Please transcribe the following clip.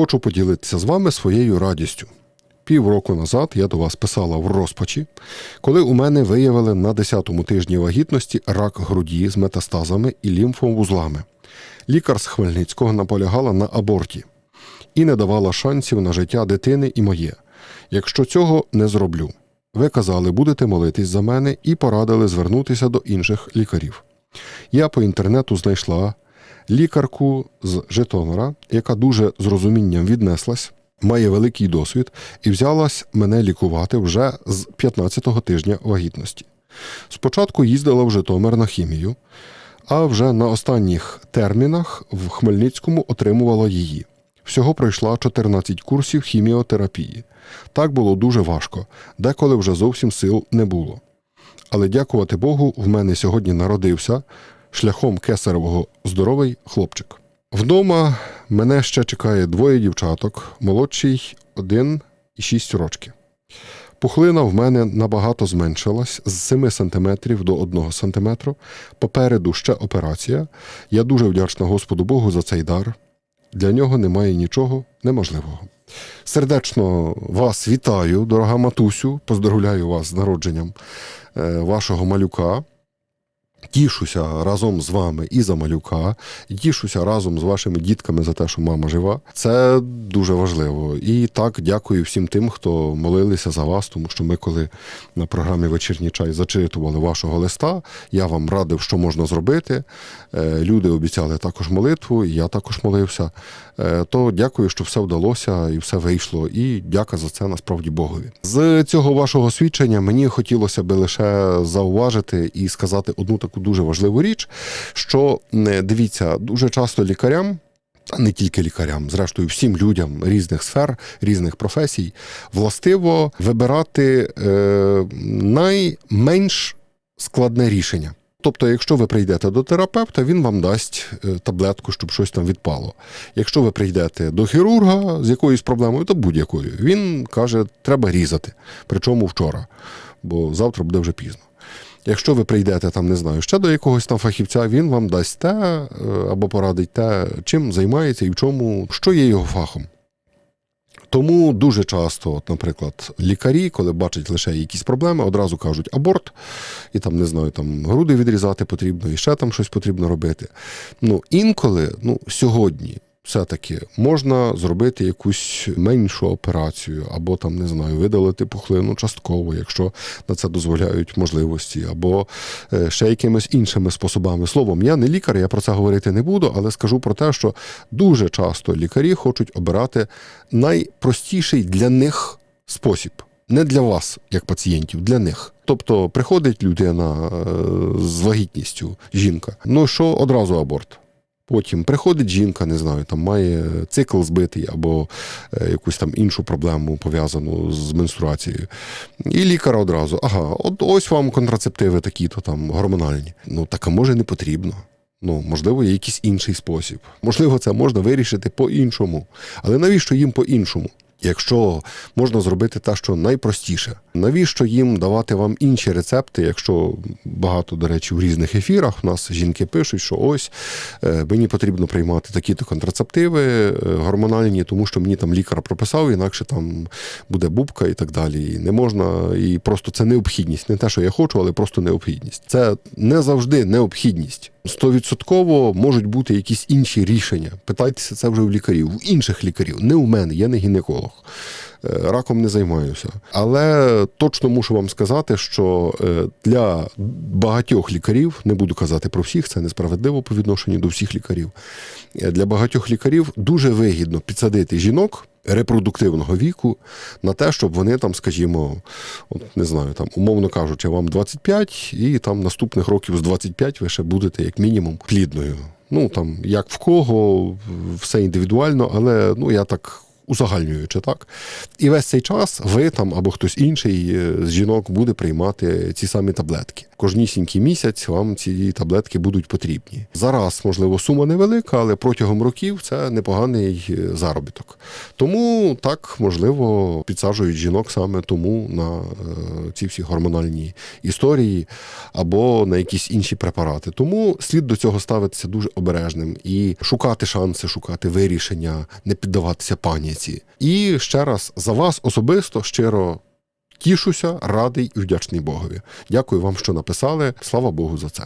хочу поділитися з вами своєю радістю. Півроку назад я до вас писала в розпачі, коли у мене виявили на 10-му тижні вагітності рак груді з метастазами і лімфовузлами. Лікар з Хмельницького наполягала на аборті і не давала шансів на життя дитини і моє. Якщо цього не зроблю, ви казали, будете молитись за мене і порадили звернутися до інших лікарів. Я по інтернету знайшла лікарку з Житомира, яка дуже з розумінням віднеслась, має великий досвід і взялась мене лікувати вже з 15-го тижня вагітності. Спочатку їздила в Житомир на хімію, а вже на останніх термінах в Хмельницькому отримувала її. Всього пройшла 14 курсів хіміотерапії. Так було дуже важко, деколи вже зовсім сил не було. Але дякувати Богу, в мене сьогодні народився шляхом кесаревого здоровий хлопчик. Вдома мене ще чекає двоє дівчаток, молодший один і 6 років. Пухлина в мене набагато зменшилась з 7 см до 1 см. Попереду ще операція. Я дуже вдячна Господу Богу за цей дар. Для нього немає нічого неможливого. Сердечно вас вітаю, дорога матусю. Поздоровляю вас з народженням е, вашого малюка. Тішуся разом з вами і за малюка, і тішуся разом з вашими дітками за те, що мама жива. Це дуже важливо. І так дякую всім тим, хто молилися за вас, тому що ми, коли на програмі Вечірній чай зачитували вашого листа, я вам радив, що можна зробити. Е, Люди обіцяли також молитву, і я також молився. Е, То дякую, що все вдалося і все вийшло. І дяка за це насправді Богові. З цього вашого свідчення мені хотілося би лише зауважити і сказати одну таку дуже важливу річ, що дивіться, дуже часто лікарям. Та не тільки лікарям, зрештою, всім людям різних сфер, різних професій, властиво вибирати е, найменш складне рішення. Тобто, якщо ви прийдете до терапевта, він вам дасть е, таблетку, щоб щось там відпало. Якщо ви прийдете до хірурга з якоюсь проблемою, то будь-якою, він каже, треба різати. Причому вчора, бо завтра буде вже пізно. Якщо ви прийдете там, не знаю, ще до якогось там фахівця, він вам дасть те е, або порадить те, чим займається і в чому, що є його фахом. Тому дуже часто, от, наприклад, лікарі, коли бачать лише якісь проблеми, одразу кажуть аборт, і там, не знаю, там груди відрізати потрібно, і ще там щось потрібно робити. Ну, інколи, ну, сьогодні. Все-таки можна зробити якусь меншу операцію, або там не знаю, видалити пухлину частково, якщо на це дозволяють можливості, або е, ще якимись іншими способами. Словом, я не лікар, я про це говорити не буду, але скажу про те, що дуже часто лікарі хочуть обирати найпростіший для них спосіб. Не для вас, як пацієнтів, для них. Тобто приходить людина е, з вагітністю, жінка. Ну що одразу аборт. Потім приходить жінка, не знаю, там має цикл збитий або е, якусь там іншу проблему пов'язану з менструацією. І лікар одразу, ага, от ось вам контрацептиви такі-то там гормональні. Ну так а може не потрібно. Ну, можливо, є якийсь інший спосіб. Можливо, це можна вирішити по-іншому. Але навіщо їм по-іншому? Якщо можна зробити те, що найпростіше, навіщо їм давати вам інші рецепти? Якщо багато, до речі, в різних ефірах у нас жінки пишуть, що ось е, мені потрібно приймати такі-то контрацептиви е, гормональні, тому що мені там лікар прописав, інакше там буде бубка і так далі. І не можна, і просто це необхідність. Не те, що я хочу, але просто необхідність. Це не завжди необхідність. Стовідсотково можуть бути якісь інші рішення. Питайтеся це вже у лікарів, у інших лікарів, не у мене, я не гінеколог. Е, Раком не займаюся. Але точно мушу вам сказати, що е, для багатьох лікарів, не буду казати про всіх, це несправедливо по відношенню до всіх лікарів. е, Для багатьох лікарів дуже вигідно підсадити жінок репродуктивного віку на те, щоб вони там, скажімо, от не знаю, там, умовно кажучи, вам 25, і там наступних років з 25 ви ще будете як мінімум плідною. Ну там як в кого, все індивідуально, але ну я так узагальнюючи так. І весь цей час ви там або хтось інший е, з жінок буде приймати ці самі таблетки. Кожнісінький місяць вам ці таблетки будуть потрібні. Зараз, можливо, сума невелика, але протягом років це непоганий е, заробіток. Тому так можливо підсаджують жінок саме тому на е, ці всі гормональні історії або на якісь інші препарати. Тому слід до цього ставитися дуже обережним і шукати шанси, шукати вирішення, не піддаватися паніці. І ще раз за вас особисто щиро тішуся, радий і вдячний Богові. Дякую вам, що написали. Слава Богу за це.